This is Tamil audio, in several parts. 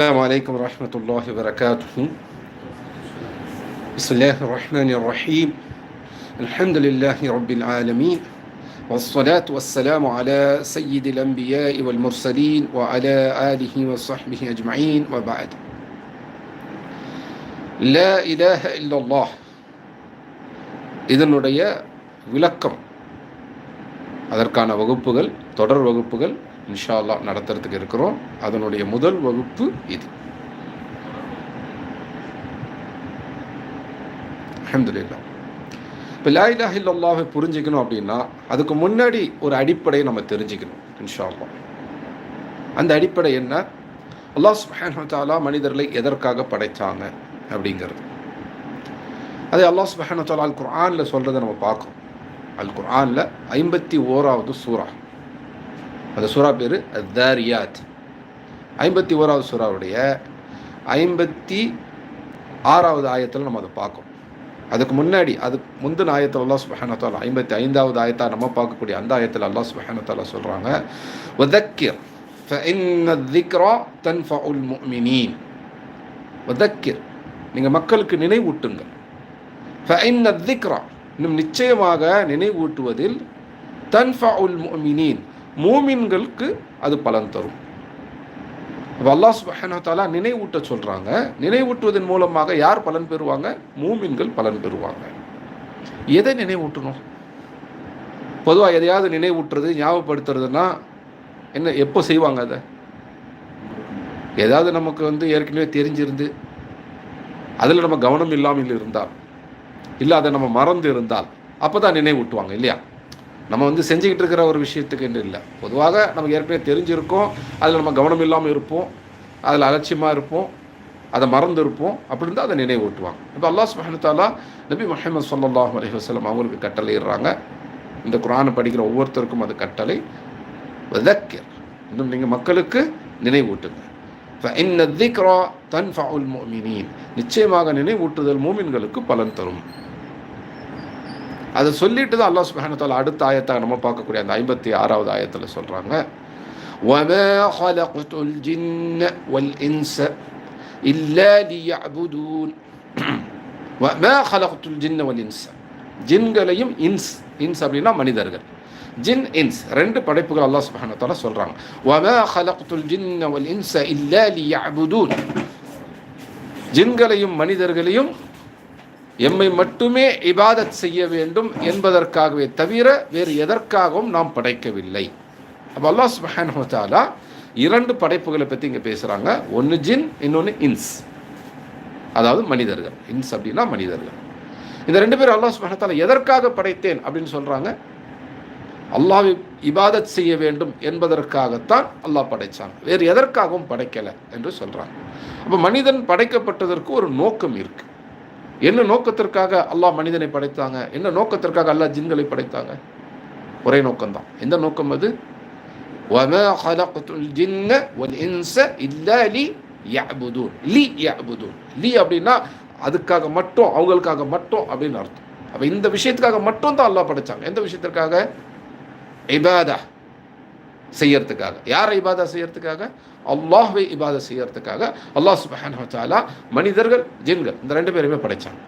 السلام عليكم ورحمة الله وبركاته بسم الله الرحمن الرحيم الحمد لله رب العالمين والصلاة والسلام على سيد الأنبياء والمرسلين وعلى آله وصحبه أجمعين وبعد لا إله إلا الله இதனுடைய விளக்கம் அதற்கான வகுப்புகள் தொடர் வகுப்புகள் இன்ஷால்லா நடத்துறதுக்கு இருக்கிறோம். அதனுடைய முதல் வகுப்பு இது. அஹமதுல்லா இப்போ லா இலாஹ புரிஞ்சிக்கணும் புரிஞ்சுக்கணும் அப்படின்னா அதுக்கு முன்னாடி ஒரு அடிப்படையை நம்ம தெரிஞ்சுக்கணும் இன்ஷா அந்த அடிப்படை என்ன? அல்லாஹ் சுப்ஹானஹு வ மனிதர்களை எதற்காக படைத்தாங்க அப்படிங்கிறது. அதே அல்லாஹ் சுப்ஹானஹு வ அல் குர்ஆனில் சொல்கிறத நம்ம பார்க்குறோம் அல் குர்ஆனில் ஐம்பத்தி ஓராவது சூரா. அந்த சுறா பேர்? தாரியாத். ஐம்பத்தி ஓராவது சுறாவுடைய ஐம்பத்தி ஆறாவது ஆயத்தில் நம்ம அதை பார்க்கோம் அதுக்கு முன்னாடி அதுக்கு முந்தின ஆயத்தில் அல்லா சுபஹானத்தால் ஐம்பத்தி ஐந்தாவது ஆயத்தா நம்ம பார்க்கக்கூடிய அந்த ஆயத்தில் அல்லா சுபஹானத்தால் சொல்கிறாங்க வதக்கிர் திக்ரா தன் ஃபவுல் முமினீன் உதக்கிர் நீங்கள் மக்களுக்கு நினைவூட்டுங்கள் ஃபைன் திக்ரா இன்னும் நிச்சயமாக நினைவூட்டுவதில் தன் ஃபவுல் முமினீன் மூமின்களுக்கு அது பலன் தரும். அப்போ அல்லாஹ் சுபஹானத்தாலா நினைவூட்ட சொல்கிறாங்க நினைவூட்டுவதன் மூலமாக யார் பலன் பெறுவாங்க? மூமின்கள் பலன் பெறுவாங்க. எதை நினைவூட்டணும்? பொதுவாக எதையாவது நினைவூட்டுறது ஞாபகப்படுத்துறதுன்னா என்ன எப்போ செய்வாங்க அதை? ஏதாவது நமக்கு வந்து ஏற்கனவே தெரிஞ்சிருந்து அதில் நம்ம கவனம் இல்லாமல் இருந்தால் இல்லை அதை நம்ம மறந்து இருந்தால் அப்போ தான் நினைவூட்டுவாங்க இல்லையா? நம்ம வந்து செஞ்சுக்கிட்டு இருக்கிற ஒரு விஷயத்துக்கு என்று இல்லை. பொதுவாக நமக்கு ஏற்கனவே தெரிஞ்சிருக்கோம் அதில் நம்ம கவனம் இல்லாமல் இருப்போம் அதில் அலட்சியமாக இருப்போம் அதை மறந்து இருப்போம் அப்படி இருந்தால் அதை நினைவூட்டுவாங்க. இப்போ அல்லாஹ் சுபஹானத்தாலா நபி முஹம்மது சொல்லாஹ் அலி வசலம் அவங்களுக்கு கட்டளையிடுறாங்க. இந்த குரானை படிக்கிற ஒவ்வொருத்தருக்கும் அது கட்டளை. வதக்கிர். இன்னும் நீங்கள் மக்களுக்கு நினைவூட்டுங்க. இன்ன திக்ரா தன் ஃபவுல் மோமினின் நிச்சயமாக நினைவூட்டுதல் மூமின்களுக்கு பலன் தரும். அதை சொல்லிட்டு தான் அல்லாஹ் சுபஹானத்தால் அடுத்த ஆயத்தாக நம்ம பார்க்கக்கூடிய அந்த ஐம்பத்தி ஆறாவது ஆயத்தில் சொல்கிறாங்க وما خلقت الجن والإنس إلا ليعبدون وما خلقت الجن والإنس ஜின்களையும் இன்ஸ் இன்ஸ் அப்படின்னா மனிதர்கள் ஜின் இன்ஸ் ரெண்டு படைப்புகள் அல்லாஹ் சுபஹானத்தால சொல்கிறாங்க وما خلقت الجن والإنس إلا ليعبدون ஜின்களையும் மனிதர்களையும் எம்மை மட்டுமே இபாதத் செய்ய வேண்டும் என்பதற்காகவே தவிர வேறு எதற்காகவும் நாம் படைக்கவில்லை. அப்போ அல்லாஹ் சுபஹானுவத்தாலா இரண்டு படைப்புகளை பற்றி இங்கே பேசுகிறாங்க ஒன்று ஜின் இன்னொன்று இன்ஸ். அதாவது மனிதர்கள். இன்ஸ் அப்படின்னா மனிதர்கள். இந்த ரெண்டு பேரும் அல்லாஹ் சுபஹானத்தாலா எதற்காக படைத்தேன் அப்படின்னு சொல்கிறாங்க அல்லாஹ் இபாதத் செய்ய வேண்டும் என்பதற்காகத்தான் அல்லாஹ் படைத்தான் வேறு எதற்காகவும் படைக்கலை என்று சொல்கிறாங்க அப்போ மனிதன் படைக்கப்பட்டதற்கு ஒரு நோக்கம் இருக்குது என்ன நோக்கத்திற்காக அல்லாஹ் மனிதனை படைத்தாங்க? என்ன நோக்கத்திற்காக அல்லாஹ் ஜின்களை படைத்தாங்க? ஒரே நோக்கம்தான். எந்த நோக்கம் அது? அப்படின்னா அதுக்காக மட்டும் அவங்களுக்காக மட்டும் அப்படின்னு அர்த்தம். அப்போ இந்த விஷயத்துக்காக மட்டும் தான் அல்லாஹ் படைச்சாங்க. எந்த விஷயத்திற்காக? இபாதா. செய்யறதுக்காக. யாரை இபாதா செய்யறதுக்காக? அல்லாஹ்வை இபாதா செய்யறதுக்காக. அல்லாஹ் சுபஹானா மனிதர்கள் ஜின்கள் இந்த ரெண்டு பேருமே படைச்சாங்க.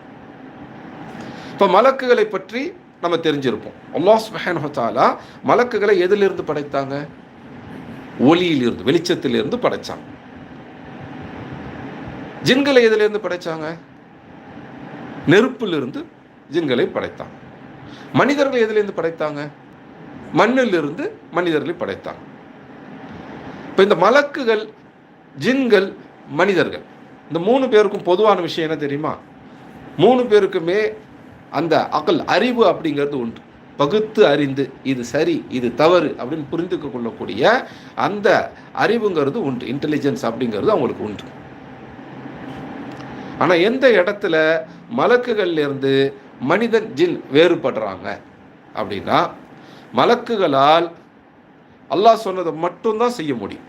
இப்போ மலக்குகளை பற்றி நம்ம தெரிஞ்சிருப்போம். அல்லாஹ் சுபஹானா மலக்குகளை எதிலிருந்து படைத்தாங்க? ஒளியிலிருந்து வெளிச்சத்திலிருந்து படைச்சாங்க. ஜின்களை எதிலிருந்து படைச்சாங்க? நெருப்பிலிருந்து ஜின்களை படைத்தாங்க. மனிதர்கள் எதிலிருந்து படைத்தாங்க? மண்ணிலிருந்து மனிதர்களை படைத்தான். இப்போ இந்த மலக்குகள் ஜின்கள் மனிதர்கள் இந்த மூணு பேருக்கும் பொதுவான விஷயம் என்ன தெரியுமா? மூணு பேருக்குமே அந்த அகல் அறிவு அப்படிங்கிறது உண்டு. பகுத்து அறிந்து இது சரி இது தவறு அப்படின்னு புரிந்து கொள்ளக்கூடிய அந்த அறிவுங்கிறது உண்டு. இன்டெலிஜென்ஸ் அப்படிங்கிறது அவங்களுக்கு உண்டு. ஆனால் எந்த இடத்துல மலக்குகள்லேருந்து மனிதன் ஜின் வேறுபடுறாங்க அப்படின்னா மலக்குகளால் அல்லாஹ் சொன்னதை மட்டும்தான் செய்ய முடியும்.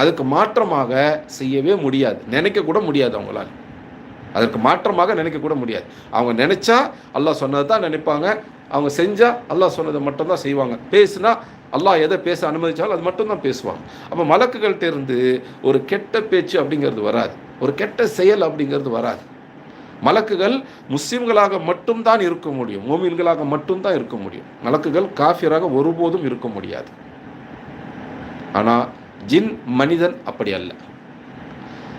அதுக்கு மாற்றமாக செய்யவே முடியாது. நினைக்கக்கூட முடியாது அவங்களால். அதற்கு மாற்றமாக நினைக்கக்கூட முடியாது. அவங்க நினைச்சா அல்லாஹ் சொன்னதை தான் நினைப்பாங்க. அவங்க செஞ்சால் அல்லாஹ் சொன்னதை மட்டும்தான் செய்வாங்க. பேசுனா அல்லாஹ் எதை பேச அனுமதித்தாலும் அது மட்டும்தான் பேசுவாங்க. அப்போ மலக்குகள்கிட்ட இருந்து ஒரு கெட்ட பேச்சு அப்படிங்கிறது வராது. ஒரு கெட்ட செயல் அப்படிங்கிறது வராது. மலக்குகள் முஸ்லீம்களாக மட்டும்தான் இருக்க முடியும். மோமீன்களாக மட்டும்தான் இருக்க முடியும். மலக்குகள் காஃபியராக ஒருபோதும் இருக்க முடியாது. ஆனால் ஜின் மனிதன் அப்படி அல்ல.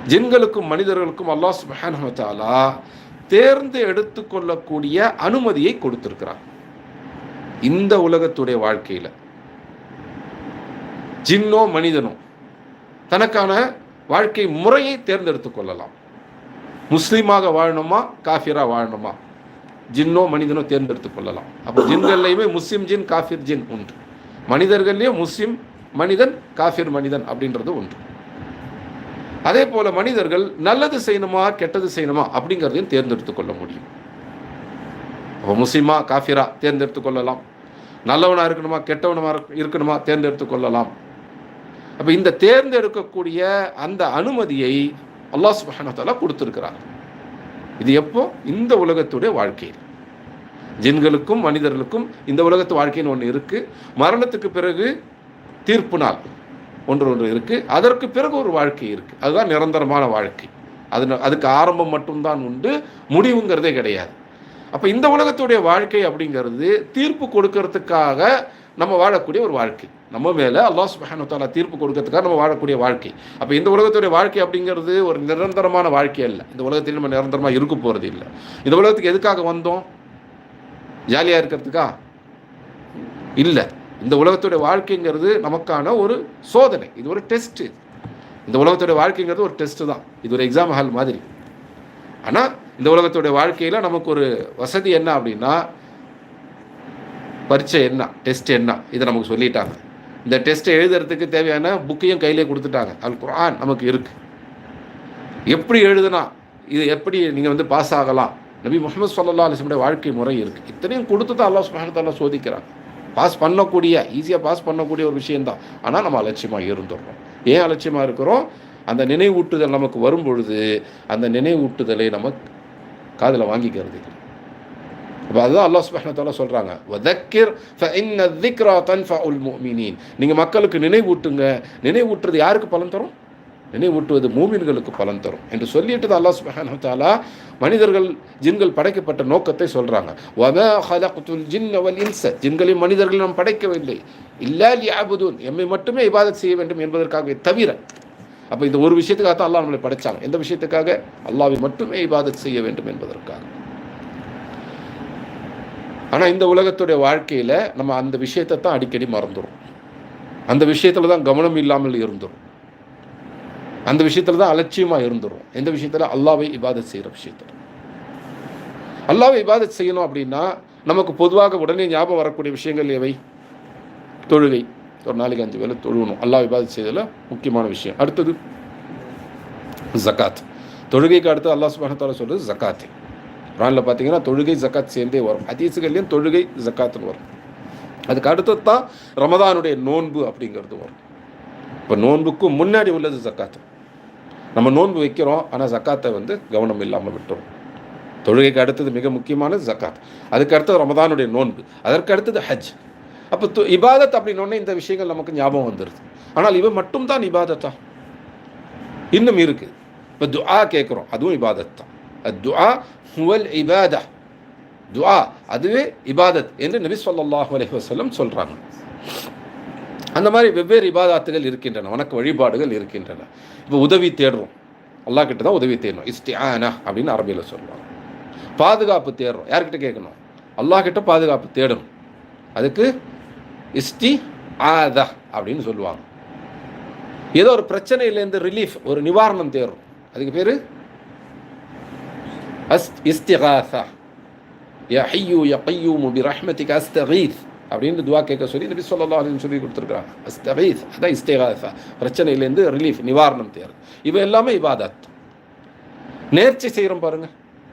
ஜின்களுக்கும் மனிதர்களுக்கும் அல்லாஹ் சுபஹானா தேர்ந்து எடுத்துக்கொள்ளக்கூடிய அனுமதியை கொடுத்திருக்கிறார் இந்த உலகத்துடைய வாழ்க்கையில். ஜின்னோ மனிதனோ தனக்கான வாழ்க்கை முறையை தேர்ந்தெடுத்து கொள்ளலாம். முஸ்லீமாக வாழணுமா காஃபிரா வாழணுமா? ஜின்னோ மனிதனோ தேர்ந்தெடுத்து கொள்ளலாம். அப்போ ஜின்கள்லையுமே முஸ்லிம் ஜின் காஃபிர் ஜின் உண்டு மனிதர்கள்லேயும் முஸ்லிம் மனிதன் காஃபிர் மனிதன் அப்படின்றது உண்டு அதே போல மனிதர்கள் நல்லது செய்யணுமா கெட்டது செய்யணுமா அப்படிங்கிறதையும் தேர்ந்தெடுத்து கொள்ள முடியும். அப்போ முஸ்லீமா காஃபிரா தேர்ந்தெடுத்து கொள்ளலாம். நல்லவனாக இருக்கணுமா கெட்டவனமாக இருக்கணுமா தேர்ந்தெடுத்து கொள்ளலாம். அப்போ இந்த தேர்ந்தெடுக்கக்கூடிய அந்த அனுமதியை அல்லாஹ் சுப்ஹானஹு கொடுத்துருக்கிறார். இது எப்போ? இந்த உலகத்துடைய வாழ்க்கையில். ஜின்களுக்கும் மனிதர்களுக்கும் இந்த உலகத்து வாழ்க்கைன்னு ஒன்று இருக்குது மரணத்துக்கு பிறகு தீர்ப்பு நாள் ஒன்று ஒன்று இருக்குது அதற்கு பிறகு ஒரு வாழ்க்கை இருக்குது அதுதான் நிரந்தரமான வாழ்க்கை. அது அதுக்கு ஆரம்பம் மட்டும்தான் உண்டு. முடிவுங்கிறதே கிடையாது. அப்போ இந்த உலகத்துடைய வாழ்க்கை அப்படிங்கிறது தீர்ப்பு கொடுக்கறதுக்காக நம்ம வாழக்கூடிய ஒரு வாழ்க்கை. நம்ம மேலே அல்லாஹ் சுப்ஹானஹு தீர்ப்பு கொடுக்கறதுக்காக நம்ம வாழக்கூடிய வாழ்க்கை. அப்போ இந்த உலகத்துடைய வாழ்க்கை அப்படிங்கிறது ஒரு நிரந்தரமான வாழ்க்கை இல்லை இந்த உலகத்தில் நம்ம நிரந்தரமாக இருக்க போகிறது இல்லை. இந்த உலகத்துக்கு எதுக்காக வந்தோம்? ஜாலியாக இருக்கிறதுக்கா? இல்லை. இந்த உலகத்துடைய வாழ்க்கைங்கிறது நமக்கான ஒரு சோதனை. இது ஒரு டெஸ்ட் இந்த உலகத்துடைய வாழ்க்கைங்கிறது ஒரு டெஸ்ட் தான். இது ஒரு எக்ஸாம் ஹால் மாதிரி. ஆனால் இந்த உலகத்துடைய வாழ்க்கையில் நமக்கு ஒரு வசதி என்ன அப்படின்னா பரீட்சை என்ன? டெஸ்ட் என்ன? இதை நமக்கு சொல்லிட்டாங்க. இந்த டெஸ்ட்டை எழுதுறதுக்கு தேவையான புக்கையும் கையிலே கொடுத்துட்டாங்க. அல் குரான் நமக்கு இருக்கு. எப்படி எழுதுனா? இது எப்படி நீங்கள் வந்து பாஸ் ஆகலாம்? நபி முகமது சல்லா அலிஸ்லமுடைய வாழ்க்கை முறை இருக்குது இத்தனையும் கொடுத்து தான் அல்லாஹ் சுப்ஹானஹு சோதிக்கிறாங்க. பாஸ் பண்ணக்கூடிய ஈஸியாக பாஸ் பண்ணக்கூடிய ஒரு விஷயந்தான் ஆனால் நம்ம அலட்சியமாக இருந்துடுறோம். ஏன் அலட்சியமாக இருக்கிறோம்? அந்த நினைவூட்டுதல் நமக்கு வரும் பொழுது அந்த நினைவூட்டுதலை நம்ம காதில் வாங்கிக்கிறது இல்லை அப்போ அதுதான் அல்லாஹ் சுபஹ்னத்தாலா சொல்கிறாங்க வதக்கிர் ஃப இன்ன திக்ரா தன்ஃபா உல் மீனின் நீங்கள் மக்களுக்கு நினைவூட்டுங்க. நினைவூட்டுறது யாருக்கு பலன் தரும்? நினைவூட்டுவது மூமின்களுக்கு பலன் தரும் என்று சொல்லிட்டு அல்லாஹ் சுபஹானா மனிதர்கள் ஜின்கள் படைக்கப்பட்ட நோக்கத்தை சொல்கிறாங்க வம ஹலகுத்துல் ஜின் அவல் இன்ச ஜின்களையும் மனிதர்கள் நாம் படைக்கவில்லை. இல்லா லியாபுதூன் எம்மை மட்டுமே இபாதத் செய்ய வேண்டும் என்பதற்காகவே தவிர அப்போ இந்த ஒரு விஷயத்துக்காக தான் அல்லாஹ் நம்மளை படைத்தாங்க எந்த விஷயத்துக்காக? அல்லாவை மட்டுமே இபாதத் செய்ய வேண்டும் என்பதற்காக. ஆனால் இந்த உலகத்துடைய வாழ்க்கையில் நம்ம அந்த விஷயத்தை தான் அடிக்கடி மறந்துடும் அந்த விஷயத்தில் தான் கவனம் இல்லாமல் இருந்துடும் அந்த விஷயத்தில் தான் அலட்சியமாக இருந்துடும் எந்த விஷயத்தில்? அல்லாவை இபாதத் செய்கிற விஷயத்தில். அல்லாவை இபாதத் செய்யணும் அப்படின்னா நமக்கு பொதுவாக உடனே ஞாபகம் வரக்கூடிய விஷயங்கள் எவை? தொழுகை. ஒரு நாளைக்கு அஞ்சு வேலை தொழுகணும். அல்லாஹ் இபாதத் செய்ததில் முக்கியமான விஷயம். அடுத்தது ஜக்காத். தொழுகைக்கு அடுத்து அல்லாஹ் சுபானத்தால் சொல்கிறது தஆலா குரானில் பார்த்தீங்கன்னா தொழுகை ஜக்காத் சேர்ந்தே வரும். ஹதீஸுகள்லேயும் தொழுகை ஜக்காத்துன்னு வரும். அதுக்கு அடுத்தது தான் ரமதானுடைய நோன்பு அப்படிங்கிறது வரும். இப்போ நோன்புக்கு முன்னாடி உள்ளது ஜக்காத்து. நம்ம நோன்பு வைக்கிறோம் ஆனால் ஜக்காத்தை வந்து கவனம் இல்லாமல் விட்டுறோம். தொழுகைக்கு அடுத்தது மிக முக்கியமானது ஜக்காத். அதுக்கு அடுத்தது ரமதானுடைய நோன்பு. அதற்கு அடுத்தது ஹஜ். அப்போ து இபாதத் அப்படின்னோடனே இந்த விஷயங்கள் நமக்கு ஞாபகம் வந்துடுது ஆனால் இவை மட்டும்தான் இபாதத்தா? இன்னும் இருக்குது இப்போ துஆ கேட்குறோம் அதுவும் இபாதத் தான். துஆ ஹுவல் இபாதா துஆ அதுவே இபாதத் என்று நபி சொல்லாஹ் அலைஹி சொல்கிறாங்க அந்த மாதிரி வெவ்வேறு இபாதாத்துகள் இருக்கின்றன வணக்க வழிபாடுகள் இருக்கின்றன. இப்போ உதவி தேடுறோம். அல்லாஹ் கிட்ட தான் உதவி தேடணும். இஸ்திஆனா அப்படின்னு அரபியில் சொல்லுவாங்க. பாதுகாப்பு தேடுறோம். யார்கிட்ட கேட்கணும்? அல்லாஹ் கிட்ட பாதுகாப்பு தேடணும். அதுக்கு இஸ்டி ஆதா அப்படின்னு சொல்லுவாங்க. ஏதோ ஒரு பிரச்சனையிலேருந்து ரிலீஃப் ஒரு நிவாரணம் தேடுறோம். அதுக்கு பேர் அஸ் இஸ்திகாசா. யஹையு ஹையூ யா கையூமு பி ரஹ்மதிக அஸ்தகீத். அப்படின்னு துவா கேட்க சொல்லி நபி ஸல்லல்லாஹு அலைஹி சொல்லி கொடுத்துருக்காங்க அஸ்தகீத் அதான் இஸ்திகாசா. பிரச்சனையிலேருந்து ரிலீஃப் நிவாரணம் தேர் இவை எல்லாமே இபாதத். நேர்ச்சி செய்கிறோம் பாருங்க.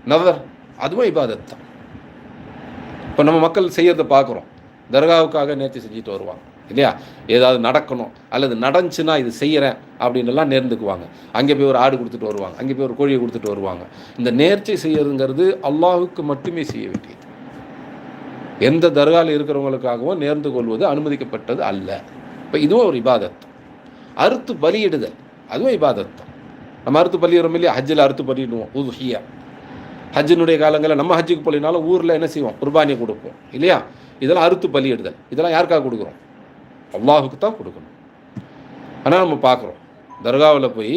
நதர் அதுவும் இபாதத் தான். இப்போ நம்ம மக்கள் செய்யறதை பார்க்குறோம். தர்காவுக்காக நேர்ச்சி செஞ்சுட்டு வருவாங்க. இல்லையா? ஏதாவது நடக்கணும் அல்லது நடந்துச்சுன்னா இது செய்கிறேன் அப்படின்னு எல்லாம் நேர்ந்துக்குவாங்க. அங்கே போய் ஒரு ஆடு கொடுத்துட்டு வருவாங்க அங்கே போய் ஒரு கோழியை கொடுத்துட்டு வருவாங்க. இந்த நேர்ச்சை செய்யறதுங்கிறது அல்லாஹுக்கு மட்டுமே செய்ய வேண்டியது. எந்த தர்காவில் இருக்கிறவங்களுக்காகவும் நேர்ந்து கொள்வது அனுமதிக்கப்பட்டது அல்ல. இப்போ இதுவும் ஒரு இபாதத். அறுத்து பலியிடுதல் அதுவும் இபாதத் தான். நம்ம அறுத்து பலியிடுறோம் இல்லையா? ஹஜ்ஜில் அறுத்து பலியிடுவோம் உதுஹியா. ஹஜ்ஜினுடைய காலங்களில் நம்ம ஹஜ்ஜுக்கு போலினாலும் ஊரில் என்ன செய்வோம்? குர்பானியை கொடுப்போம் இல்லையா? இதெல்லாம் அறுத்து பலியிடுதல். இதெல்லாம் யாருக்காக கொடுக்குறோம்? அல்லாஹுக்கு தான் கொடுக்கணும். ஆனால் நம்ம பார்க்குறோம் தர்காவில் போய்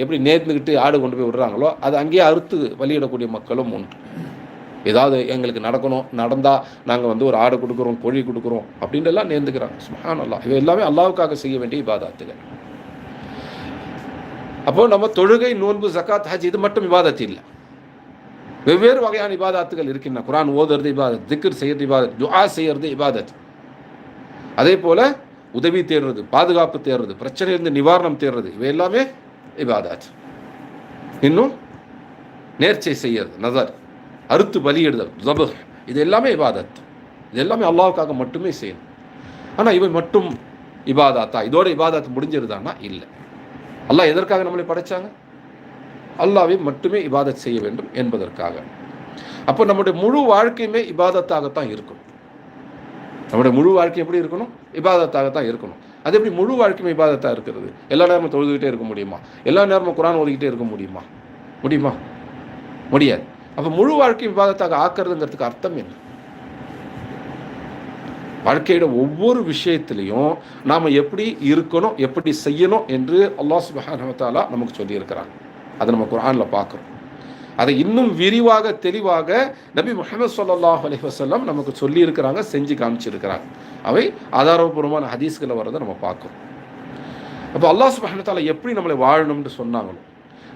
எப்படி நேர்ந்துக்கிட்டு ஆடு கொண்டு போய் விடுறாங்களோ அது அங்கேயே அறுத்து வழியிடக்கூடிய மக்களும் உண்டு. ஏதாவது எங்களுக்கு நடக்கணும் நடந்தால் நாங்கள் வந்து ஒரு ஆடு கொடுக்குறோம் கோழி கொடுக்குறோம் அப்படின்றெல்லாம் நேர்ந்துக்கிறாங்க. சுஹான் அல்லா இவை எல்லாமே அல்லாவுக்காக செய்ய வேண்டிய இபாதாத்துகள். அப்போ நம்ம தொழுகை நோன்பு ஜக்காத் ஹஜ் இது மட்டும் இபாதத்து இல்லை. வெவ்வேறு வகையான இபாதாத்துகள் இருக்கின்றன. குரான் ஓதுறது இபாதத் திக்ர் செய்யறது இபாதத் துஆ செய்யறது இபாதத். அதே போல் உதவி தேடுறது பாதுகாப்பு தேடுறது பிரச்சனையிலிருந்து நிவாரணம் தேடுறது இவை எல்லாமே இபாதாத். இன்னும் நேர்ச்சை செய்யறது நதர் அறுத்து பலியிடுதல் ஜபு இது எல்லாமே இபாதத். இது எல்லாமே அல்லாவுக்காக மட்டுமே செய்யணும். ஆனால் இவை மட்டும் இபாதாத்தா? இதோட இபாதாத் முடிஞ்சிருதான்னா இல்லை. அல்லாஹ் எதற்காக நம்மளை படைச்சாங்க? அல்லாவை மட்டுமே இபாதத் செய்ய வேண்டும் என்பதற்காக. அப்போ நம்முடைய முழு வாழ்க்கையுமே இபாதத்தாகத்தான் இருக்கும். நம்முடைய முழு வாழ்க்கை எப்படி இருக்கணும்? இபாதத்தாகத்தான் இருக்கணும். அது எப்படி முழு வாழ்க்கையும் இபாதத்தாக இருக்கிறது? எல்லா நேரமும் தொழுதுகிட்டே இருக்க முடியுமா? எல்லா நேரமும் குரான் ஓதிக்கிட்டே இருக்க முடியுமா? முடியுமா? முடியாது. அப்போ முழு வாழ்க்கை விவாதத்தாக ஆக்கிறதுங்கிறதுக்கு அர்த்தம் என்ன? வாழ்க்கையோட ஒவ்வொரு விஷயத்திலையும் நாம் எப்படி இருக்கணும் எப்படி செய்யணும் என்று அல்லாஹ் சுபஹானா நமக்கு சொல்லியிருக்கிறாங்க அதை நம்ம குரானில் பார்க்குறோம். அதை இன்னும் விரிவாக தெளிவாக நபி முகமது சொல்லாஹ் அலி வசல்லாம் நமக்கு சொல்லியிருக்கிறாங்க செஞ்சு காமிச்சிருக்கிறாங்க. அவை ஆதாரபூர்வமான ஹதீஸ்களை வரதை நம்ம பார்க்கணும் அப்போ அல்லாஹ் சுபஹானஹு எப்படி நம்மளை வாழணும்னு சொன்னாங்களோ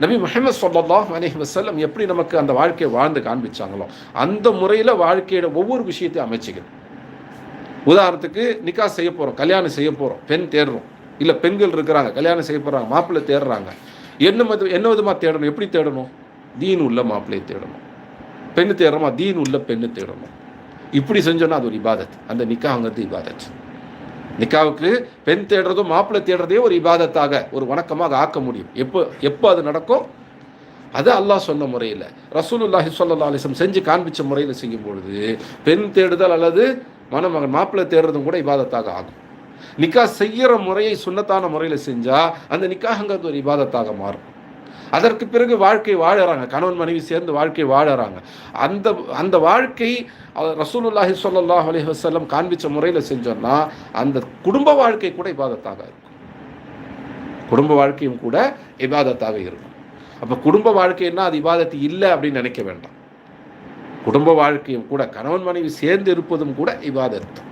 நபி முஹம்மது சொல்லாஹ் அலைஹி வசல்லம் எப்படி நமக்கு அந்த வாழ்க்கையை வாழ்ந்து காண்பிச்சாங்களோ அந்த முறையில் வாழ்க்கையோட ஒவ்வொரு விஷயத்தையும் அமைச்சிக்கணும் உதாரணத்துக்கு நிக்கா செய்ய போகிறோம் கல்யாணம் செய்ய போகிறோம் பெண் தேடுறோம். இல்லை பெண்கள் இருக்கிறாங்க கல்யாணம் செய்ய போகிறாங்க மாப்பிள்ளை தேடுறாங்க. என்ன மது என்ன விதமாக தேடணும் எப்படி தேடணும்? தீன் உள்ள மாப்பிள்ளையை தேடணும். பெண்ணு தேடுறோமா? தீன் உள்ள பெண்ணு தேடணும். இப்படி செஞ்சோன்னா அது ஒரு இபாதத். அந்த நிக்காங்கிறது இபாதத். நிக்காவுக்கு பெண் தேடுறதும் மாப்பிள்ளை தேடுறதே ஒரு இபாதத்தாக ஒரு வணக்கமாக ஆக்க முடியும். எப்போ எப்போ அது நடக்கும்? அது அல்லாஹ் சொன்ன முறையில். ரசூலுல்லாஹி ஸல்லல்லாஹு அலிசம் செஞ்சு காண்பிச்ச முறையில் செய்யும் பொழுது பெண் தேடுதல் அல்லது மணமகன் மாப்பிள்ளை தேடுறதும் கூட இபாதத்தாக ஆகும். நிக்கா செய்கிற முறையை சுண்ணத்தான முறையில் செஞ்சால் அந்த நிக்காகங்கிறது ஒரு இபாதத்தாக மாறும். அதற்கு பிறகு வாழ்க்கை வாழறாங்க. கணவன் மனைவி சேர்ந்து வாழ்க்கை வாழறாங்க. அந்த அந்த வாழ்க்கை ரசூலுல்லாஹி சொல்லாஹ் அலி வசல்லம் காண்பிச்ச முறையில் செஞ்சோம்னா அந்த குடும்ப வாழ்க்கை கூட இபாதத்தாக இருக்கும். குடும்ப வாழ்க்கையும் கூட இபாதத்தாக இருக்கும். அப்போ குடும்ப வாழ்க்கைன்னா அது இபாதத்து இல்லை அப்படின்னு நினைக்க வேண்டாம். குடும்ப வாழ்க்கையும் கூட கணவன் மனைவி சேர்ந்து இருப்பதும் கூட இபாதத்து.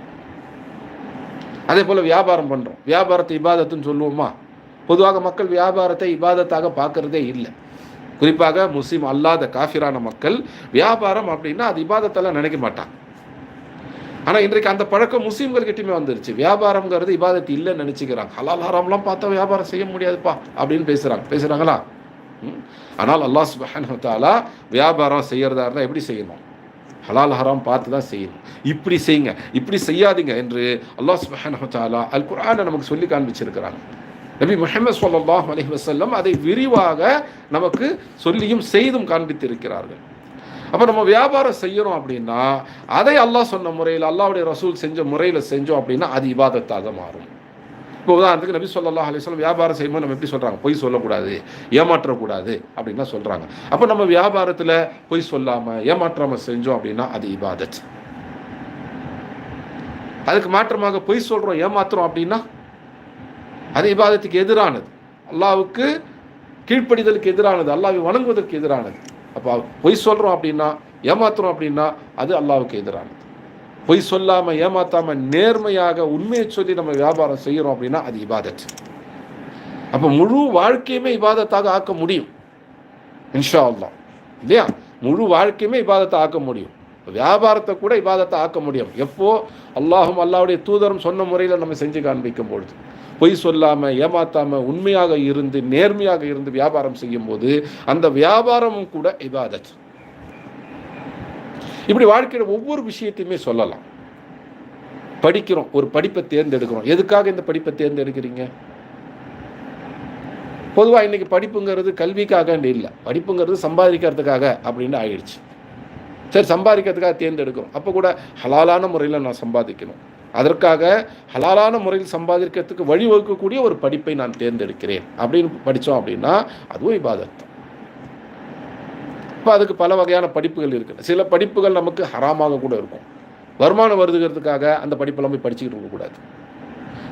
அதே போல் வியாபாரம் பண்ணுறோம் வியாபாரத்தை இபாதத்துன்னு சொல்லுவோமா? பொதுவாக மக்கள் வியாபாரத்தை இபாதத்தாக பார்க்கறதே இல்லை. குறிப்பாக முஸ்லீம் அல்லாத காஃபிரான மக்கள் வியாபாரம் அப்படின்னா அது இபாதத்தெல்லாம் நினைக்க மாட்டாங்க. ஆனால் இன்றைக்கு அந்த பழக்கம் முஸ்லீம்கள்கிட்டயுமே வந்துருச்சு. வியாபாரம்ங்கிறது இபாதத்து இல்லைன்னு நினச்சிக்கிறாங்க. ஹலால் ஹராம்லாம் பார்த்தா வியாபாரம் செய்ய முடியாதுப்பா அப்படின்னு பேசுகிறாங்க பேசுகிறாங்களா ம். ஆனால் அல்லாஹ் சுப்ஹானஹு வியாபாரம் செய்கிறதா இருந்தால் எப்படி செய்யணும்? ஹலால் ஹராம் பார்த்து தான் செய்யணும். இப்படி செய்யுங்க இப்படி செய்யாதீங்க என்று அல்லாஹ் சுப்ஹானஹு அல் குரானை நமக்கு சொல்லி காண்பிச்சிருக்கிறாங்க. நபி முஹம்மது சொல்லாஹ் அலி வசல்லம் அதை விரிவாக நமக்கு சொல்லியும் செய்தும் காண்பித்திருக்கிறார்கள். அப்போ நம்ம வியாபாரம் செய்யறோம் அப்படின்னா அதை அல்லாஹ் சொன்ன முறையில் அல்லாவுடைய ரசூல் செஞ்ச முறையில் செஞ்சோம் அப்படின்னா அது இபாதத்தாக மாறும். இப்போ உதாரணத்துக்கு நபி சொல்லா அலிஸ்லாம் வியாபாரம் செய்யும்போது நம்ம எப்படி சொல்கிறாங்க பொய் சொல்லக்கூடாது ஏமாற்றக்கூடாது அப்படின்னா சொல்கிறாங்க அப்போ நம்ம வியாபாரத்தில் பொய் சொல்லாமல் ஏமாற்றாமல் செஞ்சோம் அப்படின்னா அது இபாதத். அதுக்கு மாற்றமாக பொய் சொல்கிறோம் ஏமாத்துறோம் அப்படின்னா அது இபாதத்துக்கு எதிரானது. அல்லாவுக்கு கீழ்ப்படிதலுக்கு எதிரானது. அல்லாவை வணங்குவதற்கு எதிரானது. அப்போ பொய் சொல்கிறோம் அப்படின்னா ஏமாத்துறோம் அப்படின்னா அது அல்லாவுக்கு எதிரானது. பொய் சொல்லாமல் ஏமாத்தாமல் நேர்மையாக உண்மையை சொல்லி நம்ம வியாபாரம் செய்கிறோம் அப்படின்னா அது இபாதத். அப்போ முழு வாழ்க்கையுமே இபாதத்தாக ஆக்க முடியும். இன்ஷா அல்லா இல்லையா? முழு வாழ்க்கையுமே இபாதத்தை ஆக்க முடியும். வியாபாரத்தை கூட இபாதத்தை ஆக்க முடியும். எப்போ? அல்லாஹும் அல்லாவுடைய தூதரும் சொன்ன முறையில் நம்ம செஞ்சு காண்பிக்கும் பொழுது. பொய் சொல்லாமல் ஏமாத்தாமல் உண்மையாக இருந்து நேர்மையாக இருந்து வியாபாரம் செய்யும்போது அந்த வியாபாரமும் கூட இபாதத். இப்படி வாழ்க்கையில் ஒவ்வொரு விஷயத்தையுமே சொல்லலாம். படிக்கிறோம் ஒரு படிப்பை தேர்ந்தெடுக்கிறோம். எதுக்காக இந்த படிப்பை தேர்ந்தெடுக்கிறீங்க? பொதுவாக இன்னைக்கு படிப்புங்கிறது கல்விக்காக இல்லை. படிப்புங்கிறது சம்பாதிக்கிறதுக்காக அப்படின்னு ஆயிடுச்சு. சரி சம்பாதிக்கிறதுக்காக தேர்ந்தெடுக்கிறோம். அப்போ கூட ஹலாலான முறையில் நான் சம்பாதிக்கணும். அதற்காக ஹலாலான முறையில் சம்பாதிக்கிறதுக்கு வழிவகுக்கக்கூடிய ஒரு படிப்பை நான் தேர்ந்தெடுக்கிறேன். அப்படின்னு படித்தோம் அப்படின்னா அதுவும் இபாதத். இப்போ அதுக்கு பல வகையான படிப்புகள் இருக்குது சில படிப்புகள் நமக்கு ஹராமாக கூட இருக்கும். வருமானம் வருதுங்கிறதுக்காக அந்த படிப்பெல்லாம் போய் படிச்சுக்கிட்டு இருக்கக்கூடாது.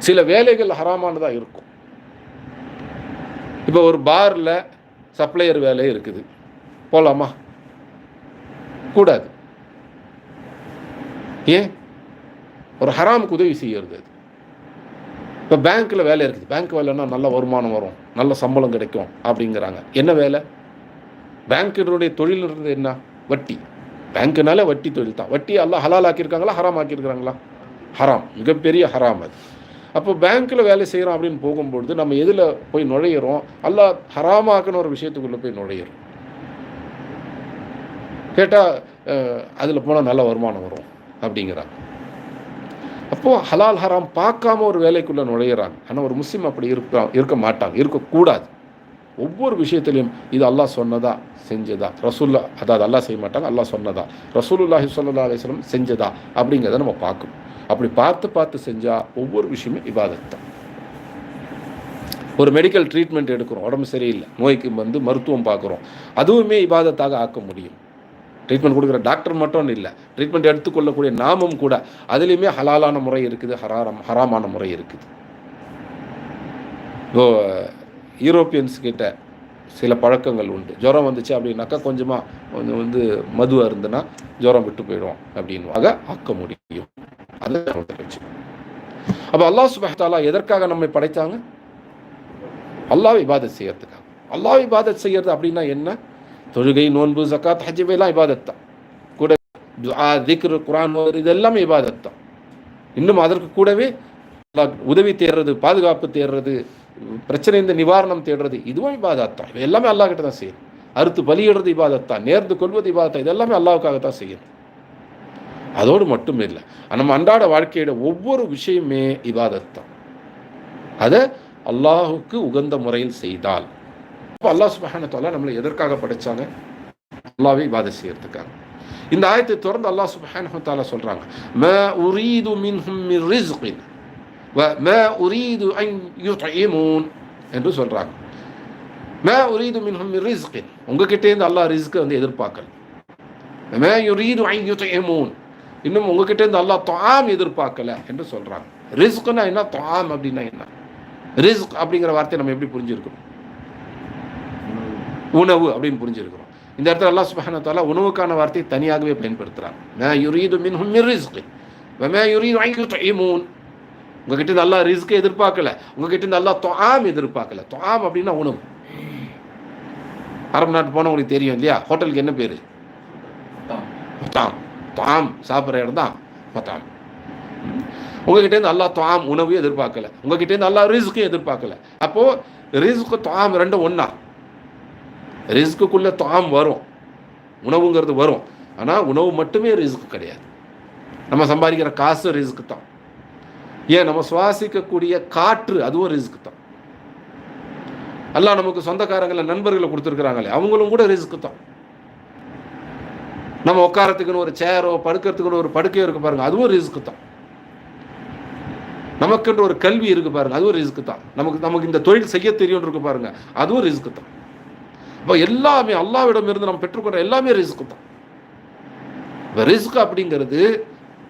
சில வேலைகள் ஹராமானதாக இருக்கும். இப்போ ஒரு பாரில் சப்ளையர் வேலை இருக்குது. போகலாமா கூடாது. ஏன்? ஒரு ஹராமுக்கு உதவி செய்யறது அது. இப்போ பேங்க்கில் வேலை இருக்குது. பேங்க் வேலைன்னா நல்ல வருமானம் வரும். நல்ல சம்பளம் கிடைக்கும் அப்படிங்கிறாங்க. என்ன வேலை? பேங்க்கினுடைய தொழில் இருந்தது என்ன? வட்டி. பேங்க்குனால வட்டி தொழில் தான். வட்டி எல்லாம் ஹலால் ஆக்கியிருக்காங்களா ஹராம். ஆக்கியிருக்கிறாங்களா ஹராம் மிகப்பெரிய ஹராம் அது. அப்போ பேங்க்கில் வேலை செய்கிறோம் அப்படின்னு போகும்பொழுது நம்ம எதில் போய் நுழையிறோம்? அல்லாஹ் ஹராமாக்குன்னு ஒரு விஷயத்துக்குள்ளே போய் நுழையிறோம். கேட்டால் அதில் போனால் நல்ல வருமானம் வரும் அப்படிங்கிறாங்க. அப்போது ஹலால் ஹராம் பார்க்காம ஒரு வேலைக்குள்ளே நுழையிறாங்க. ஆனால் ஒரு முஸ்லீம் அப்படி இருக்க இருக்க மாட்டாங்க இருக்கக்கூடாது. ஒவ்வொரு விஷயத்திலையும் இது அல்லாஹ் சொன்னதா செஞ்சதா? ரசூல்லா அதாவது அல்லாஹ் செய்ய மாட்டாங்க அல்லாஹ் சொன்னதா? ரசூலுல்லாஹி சொல்லா அலிஸ்லம் செஞ்சதா? அப்படிங்கிறத நம்ம பார்க்கணும். அப்படி பார்த்து பார்த்து செஞ்சால் ஒவ்வொரு விஷயமும் இபாதத் தான். ஒரு மெடிக்கல் ட்ரீட்மெண்ட் எடுக்கிறோம் உடம்பு சரியில்லை நோய்க்கு வந்து மருத்துவம் பார்க்குறோம் அதுவுமே இபாதத்தாக ஆக்க முடியும். ட்ரீட்மெண்ட் கொடுக்குற டாக்டர் மட்டும் இல்லை ட்ரீட்மெண்ட் எடுத்துக்கொள்ளக்கூடிய நாமும் கூட அதுலேயுமே ஹலாலான முறை இருக்குது ஹராரம் ஹராமான முறை இருக்குது. இப்போ யூரோப்பியன்ஸ் கிட்ட சில பழக்கங்கள் உண்டு. ஜுரம் வந்துச்சு அப்படின்னாக்கா கொஞ்சமாக கொஞ்சம் வந்து மதுவாக இருந்ததுன்னா ஜுரம் விட்டு போயிடும் அப்படின்வாக ஆக்க முடியும். அது அப்போ அல்லாஹ் சுபஹாலா எதற்காக நம்மை படைத்தாங்க? அல்லாஹ் இபாதத் செய்யறதுக்காக. அல்லாஹ் இபாதத் செய்யறது அப்படின்னா என்ன? தொழுகை நோன்பு ஜக்காத் ஹஜ்ஜிபெல்லாம் இபாதத் இபாதத்தான் கூட துஆ திக்ரு குரான் ஓதுறது இது எல்லாமே தான் இன்னும் அதற்கு கூடவே உதவி தேடுறது பாதுகாப்பு தேடுறது பிரச்சனை இந்த நிவாரணம் தேடுறது இதுவும் இபாதத்தான் இது எல்லாமே அல்லாஹ் கிட்ட தான் செய்யும் அறுத்து பலியிடுறது இபாதத்தான் நேர்ந்து கொள்வது இபாதத்தான் இது எல்லாமே அல்லாவுக்காக தான் செய்யும் அதோடு மட்டும் இல்லை நம்ம அன்றாட வாழ்க்கையோட ஒவ்வொரு விஷயமே இபாதத்தான் அதை அல்லாஹுக்கு உகந்த முறையில் செய்தால் அப்போ அல்லாஹ் சுபஹானத்தாலா நம்மளை எதற்காக படைச்சாங்க அல்லாவே இபாதை செய்யறதுக்காக. இந்த ஆயத்தை தொடர்ந்து அல்லாஹ் சுபஹானத்தாலா சொல்றாங்க. ம உரீது மின்ஹும் மின் ரிஸ்கின் வ ம உரீது அன் யுத்இமூன் என்று சொல்றாங்க. ம உரீது மின்ஹும் மின் ரிஸ்கின். உங்ககிட்டே இருந்து அல்லாஹ் ரிஸ்க்கை வந்து எதிர்பார்க்கல. ம யுரீது அன் யுத்இமூன் இன்னும் உங்ககிட்ட இருந்து அல்லாஹ் தாம் எதிர்பார்க்கல என்று சொல்றாங்க. ரிஸ்க்னா என்ன? தாம் அப்படின்னா என்ன? ரிஸ்க் அப்படிங்கிற வார்த்தையை நம்ம எப்படி புரிஞ்சிருக்கணும்? உணவு அப்படின்னு புரிஞ்சிருக்கிறோம். இந்த இடத்துல அல்லா சுபஹான தாலா உணவுக்கான வார்த்தையை தனியாகவே பயன்படுத்துகிறான் மே யுரீது மின்ஹும் மின் ரிஸ்க். மே யுரீது அன் உங்ககிட்ட இருந்து அல்லாஹ் ரிஸ்க்கை எதிர்பார்க்கல. உங்ககிட்ட இருந்து அல்லாஹ் தொஆம் எதிர்பார்க்கல. தொஆம் அப்படின்னா உணவு. அரபு நாட்டு போனால் உங்களுக்கு தெரியும் இல்லையா? ஹோட்டலுக்கு என்ன பேர்? தாம் தாம் சாப்பிட்ற இடம் தான் பத்தாம் உங்ககிட்ட இருந்து தாம் உணவு எதிர்பார்க்கல. உங்ககிட்ட இருந்து ரிஸ்க்கு எதிர்பார்க்கல. அப்போ ரிஸ்க்கு தாம் ரெண்டும் ஒன்றா ரிஸ்க்குள்ள தாம் வரும். உணவுங்கிறது வரும். ஆனால் உணவு மட்டுமே ரிஸ்க் கிடையாது. நம்ம சம்பாதிக்கிற காசு ரிஸ்க் தான். ஏன்? நம்ம சுவாசிக்கக்கூடிய காற்று அதுவும் ரிஸ்க் தான். எல்லாம் நமக்கு சொந்தக்காரங்களை நண்பர்களை கொடுத்துருக்குறாங்களே அவங்களும் கூட ரிஸ்க் தான். நம்ம உட்காரத்துக்குன்னு ஒரு சேரோ படுக்கிறதுக்குன்னு ஒரு படுக்கையோ இருக்கு பாருங்க அதுவும் ரிஸ்க் தான். நமக்குன்ற ஒரு கல்வி இருக்கு பாருங்க அதுவும் ரிஸ்க் தான். நமக்கு நமக்கு இந்த தொழில் செய்ய தெரியும் இருக்கு பாருங்க அதுவும் ரிஸ்க் தான். இப்போ எல்லாமே அல்லாவிடம் இருந்து நம்ம பெற்றுக்கொண்ட எல்லாமே ரிஸ்க்கு தான். இப்போ ரிஸ்க் அப்படிங்கிறது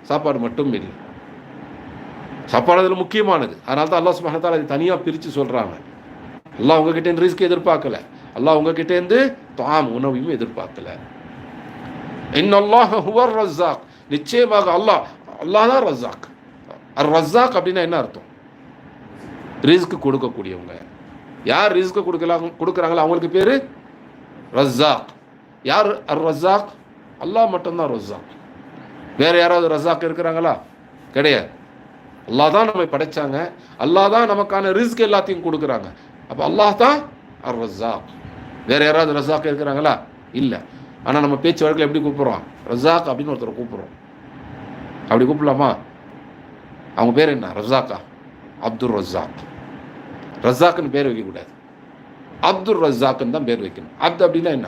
சாப்பாடு மட்டும் இல்லை. சாப்பாடு அதில் முக்கியமானது. அதனால தான் அல்லாஹ் சுமகத்தால் அதை தனியாக பிரித்து சொல்கிறாங்க அல்லாஹ் உங்ககிட்ட ரிஸ்க் எதிர்பார்க்கல. அல்லாஹ் உங்ககிட்டேருந்து தாம் உணவையும் எதிர்பார்க்கல. இன்னல்லாஹ் ஹுவர் ரஸாக் நிச்சயமாக அல்லாஹ் அல்லாஹ் தான் ரஸாக் அர் ரஸாக் அப்படின்னா என்ன அர்த்தம்? ரிஸ்க் கொடுக்கக்கூடியவங்க. யார் ரிஸ்க் கொடுக்கலாம் கொடுக்குறாங்களோ அவங்களுக்கு பேர் ரஸ்ஸாக் யார் அர் ரஸ்ஸாக் அல்லாஹ் மட்டும்தான் ரஸ்ஸாக் வேறு யாராவது ரஸாக் இருக்கிறாங்களா? கிடையாது. அல்லாஹ் தான் நம்மை படைச்சாங்க. அல்லாஹ் தான் நமக்கான ரிஸ்க் எல்லாத்தையும் கொடுக்குறாங்க. அப்போ அல்லாஹ் தான் அர் ரஸாக் வேறு யாராவது ரஸாக் இருக்கிறாங்களா? இல்லை. ஆனால் நம்ம பேச்சு வழக்கில் எப்படி கூப்பிட்றோம்? ரஸாக் அப்படின்னு ஒருத்தரை கூப்பிட்றோம். அப்படி கூப்பிடலாமா? அவங்க பேர் என்ன? ரஸாக்கா. அப்துல் ரஸாக். ரஸாக்குன்னு பேர் வைக்கக்கூடாது. அப்துல் ரஸாக்குன்னு தான் பேர் வைக்கணும். அப்து அப்படின்னா என்ன?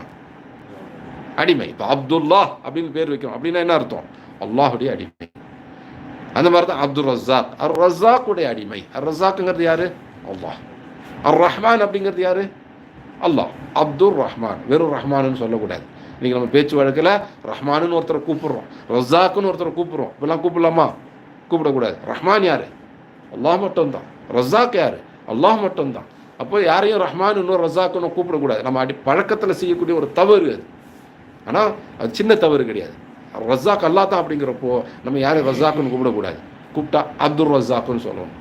அடிமை. இப்போ அப்துல்லா அப்படின்னு பேர் வைக்கணும். அப்படின்னா என்ன அர்த்தம்? அல்லாஹுடைய அடிமை. அந்த மாதிரி தான் அப்துல் ரஸாக் அர் ரஸாக்குடைய அடிமை. அர் ரஸாக்குங்கிறது யாரு? அல்லாஹ். அர் ரஹ்மான் அப்படிங்கிறது யாரு? அல்லாஹ். அப்துல் ரஹ்மான். வெறும் ரஹ்மான்னு சொல்லக்கூடாது. நீங்கள் நம்ம பேச்சு வழக்கில் ரஹ்மானுன்னு ஒருத்தரை கூப்பிடுறோம். ரஸாக்குன்னு ஒருத்தரை கூப்பிடுறோம். இப்பெல்லாம் கூப்பிடலாமா? கூப்பிடக்கூடாது. ரஹ்மான் யாரு? அல்லாஹ் மட்டும்தான். ரஸாக் யாரு? அல்லாஹ் மட்டும்தான். அப்போ யாரையும் ரஹ்மான் இன்னும் ரசாக்குன்னு கூப்பிடக்கூடாது. நம்ம அடி பழக்கத்தில் செய்யக்கூடிய ஒரு தவறு அது. ஆனால் அது சின்ன தவறு கிடையாது. ரஸாக் அல்லா தான் அப்படிங்கிறப்போ நம்ம யாரையும் ரஸாக்குன்னு கூப்பிடக்கூடாது. கூப்பிட்டா அப்துல் ரஸாக்குன்னு சொல்லணும்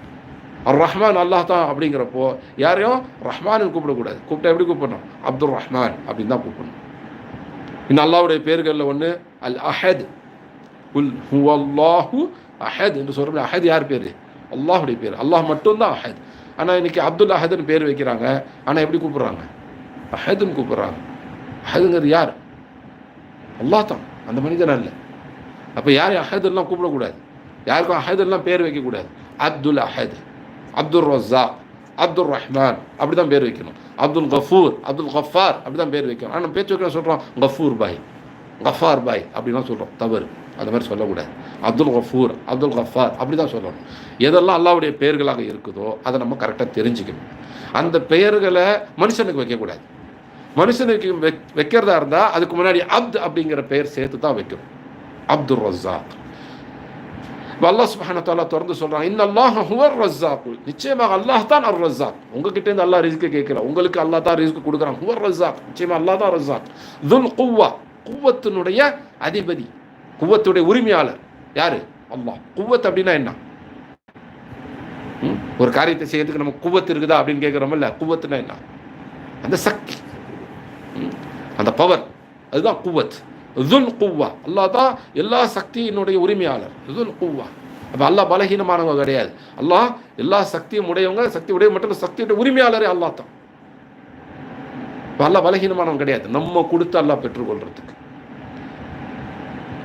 அர் ரஹ்மான் அல்லாஹ் தான் அப்படிங்கிறப்போ யாரையும் ரஹ்மான்னு கூப்பிடக்கூடாது. கூப்பிட்டா எப்படி கூப்பிடணும்? அப்துல் ரஹ்மான் அப்படின்னு தான் கூப்பிடணும். இன்னும் அல்லாவுடைய பேர்களில் ஒன்று அல் அஹத். உல் ஹு அல்லாஹு அஹத் என்று சொல்கிறோம் அஹத் யார் பேர்? அல்லாஹுடைய பேர். அல்லாஹ் மட்டும்தான் அஹத். ஆனால் இன்னைக்கு அப்துல் அஹதுன்னு பேர் வைக்கிறாங்க. ஆனால் எப்படி கூப்பிட்றாங்க? அஹதுன்னு கூப்பிட்றாங்க. அஹதுங்கிறது யார்? அல்லாஹ் தான். அந்த மனிதன் அல்ல. அப்போ யாரையும் அஹதுலாம் கூப்பிடக்கூடாது? யாருக்கும் அஹதுலாம் பேர் வைக்கக்கூடாது. அப்துல் அஹது அப்துல் ரஸா அப்துல் ரஹ்மான் அப்படி தான் பேர் வைக்கணும். அப்துல் கஃபூர் அப்துல் கஃபார் அப்படி தான் பேர் வைக்கணும். ஆனால் பேச்சு வைக்கிற சொல்கிறோம் கஃபூர் பாய் கஃபார் பாய் அப்படின்லாம் சொல்கிறோம் தவறு. அந்த மாதிரி சொல்லக்கூடாது. அப்துல் கஃபூர் அப்துல் கஃபார் அப்படி தான் சொல்லணும். எதெல்லாம் அல்லாவுடைய பெயர்களாக இருக்குதோ அதை நம்ம கரெக்டாக தெரிஞ்சுக்கணும். அந்த பெயர்களை மனுஷனுக்கு வைக்கக்கூடாது. மனுஷனுக்கு வைக்கிறதா இருந்தால் அதுக்கு முன்னாடி அப்த் அப்படிங்கிற பெயர் சேர்த்து தான் வைக்கணும். அப்துல் ரஸாக். அல்லாஹ் சுபஹானத்தாலா திறந்து சொல்கிறான் இன்ன அல்லாஹ் ஹுவர் ரஸாக் நிச்சயமாக அல்லாஹ் தான் அர் ரஸாக். உங்ககிட்ட இருந்து அல்லாஹ் ரிஸ்க் கேட்கல. உங்களுக்கு அல்லாஹ் தான் ரிஸ்க்கு கொடுக்குறான். ஹுவர் ரஸாக். நிச்சயமா அல்லாஹ் தான் ரஸாக். துல் குவ்வா குவத்தினுடைய அதிபதி குவத்துடைய உரிமையாளர். யாரு? அல்லாஹ். குவத் அப்படின்னா என்ன? ஒரு காரியத்தை செய்யறதுக்கு நம்ம குவத்து இருக்குதா அப்படின்னு கேட்குறோம்ல குவத்துனா என்ன? அந்த சக்தி. அந்த பவர் அதுதான் குவத். துல் குவ்வா. அல்லாஹ் தான் எல்லா சக்தியினுடைய உரிமையாளர். துல் குவ்வா. அப்போ அல்லாஹ் பலகீனமானவங்க கிடையாது. அல்லாஹ் எல்லா சக்தியும் உடையவங்க சக்தி உடைய மட்டும் சக்தியுடைய உரிமையாளரே அல்லாஹ் தான். இப்போ அல்லாஹ் பலகீனமானவங்க கிடையாது. நம்ம கொடுத்து அல்லாஹ் பெற்றுக்கொள்றதுக்கு.